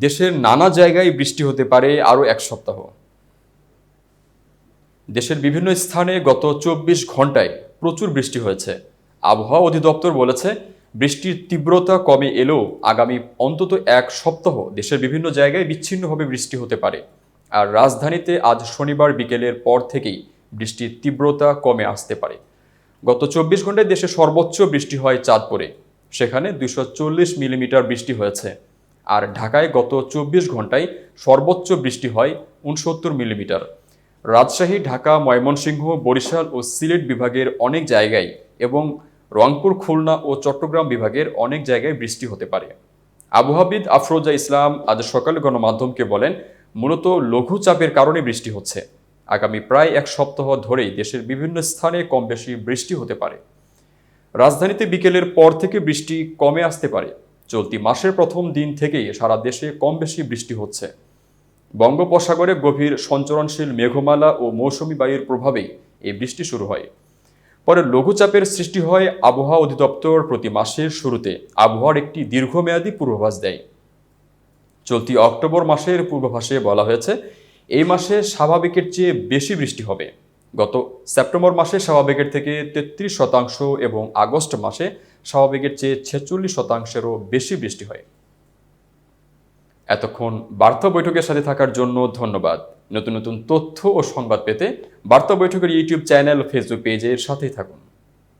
দেশের নানা জায়গায় বৃষ্টি হতে পারে আরও এক সপ্তাহ। দেশের বিভিন্ন স্থানে গত চব্বিশ ঘন্টায় প্রচুর বৃষ্টি হয়েছে। আবহাওয়া অধিদপ্তর বলেছে, বৃষ্টির তীব্রতা কমে এলেও আগামী অন্তত এক সপ্তাহ দেশের বিভিন্ন জায়গায় বিচ্ছিন্নভাবে বৃষ্টি হতে পারে। আর রাজধানীতে আজ শনিবার বিকেলের পর থেকেই বৃষ্টির তীব্রতা কমে আসতে পারে। গত চব্বিশ ঘন্টায় দেশে সর্বোচ্চ বৃষ্টি হয় চাঁদপুরে। সেখানে দুশো মিলিমিটার বৃষ্টি হয়েছে। আর ঢাকায় গত চব্বিশ ঘন্টায় সর্বোচ্চ বৃষ্টি হয় উনসত্তর মিলিমিটার। রাজশাহী, ঢাকা, ময়মনসিংহ, বরিশাল ও সিলেট বিভাগের অনেক জায়গায় এবং রংপুর, খুলনা ও চট্টগ্রাম বিভাগের অনেক জায়গায় বৃষ্টি হতে পারে। আবহাওয়াবিদ আফরোজা ইসলাম আজ সকালে গণমাধ্যমকে বলেন, মূলত লঘুচাপের কারণে বৃষ্টি হচ্ছে। আগামী প্রায় এক সপ্তাহ ধরেই দেশের বিভিন্ন স্থানে কম বেশি বৃষ্টি হতে পারে। রাজধানীতে বিকেলের পর থেকে বৃষ্টি কমে আসতে পারে। চলতি মাসের প্রথম দিন থেকেই সারা দেশে কম বেশি বৃষ্টি হচ্ছে। বঙ্গোপসাগরে গভীর সঞ্চরণশীল মেঘমালা ও মৌসুমী বায়ুর প্রভাবেই এই বৃষ্টি শুরু হয়। পরে লঘুচাপের সৃষ্টি হয় আবহাওয়া অধিদপ্তর প্রতি মাসের শুরুতে। আবহাওয়ার একটি দীর্ঘমেয়াদী পূর্বাভাস দেয়। চলতি অক্টোবর মাসের পূর্বাভাসে বলা হয়েছে, এই মাসে স্বাভাবিকের চেয়ে বেশি বৃষ্টি হবে। গত সেপ্টেম্বর মাসে স্বাভাবিকের থেকে তেত্রিশ শতাংশ এবং আগস্ট মাসে স্বাভাবিকের চেয়ে ছেচল্লিশ শতাংশেরও বেশি বৃষ্টি হয়। এতক্ষণ বার্তা বৈঠকের সাথে থাকার জন্য ধন্যবাদ। নতুন নতুন তথ্য ও সংবাদ পেতে বার্তা বৈঠকের ইউটিউব চ্যানেল ফেসবুক পেজের সাথেই থাকুন।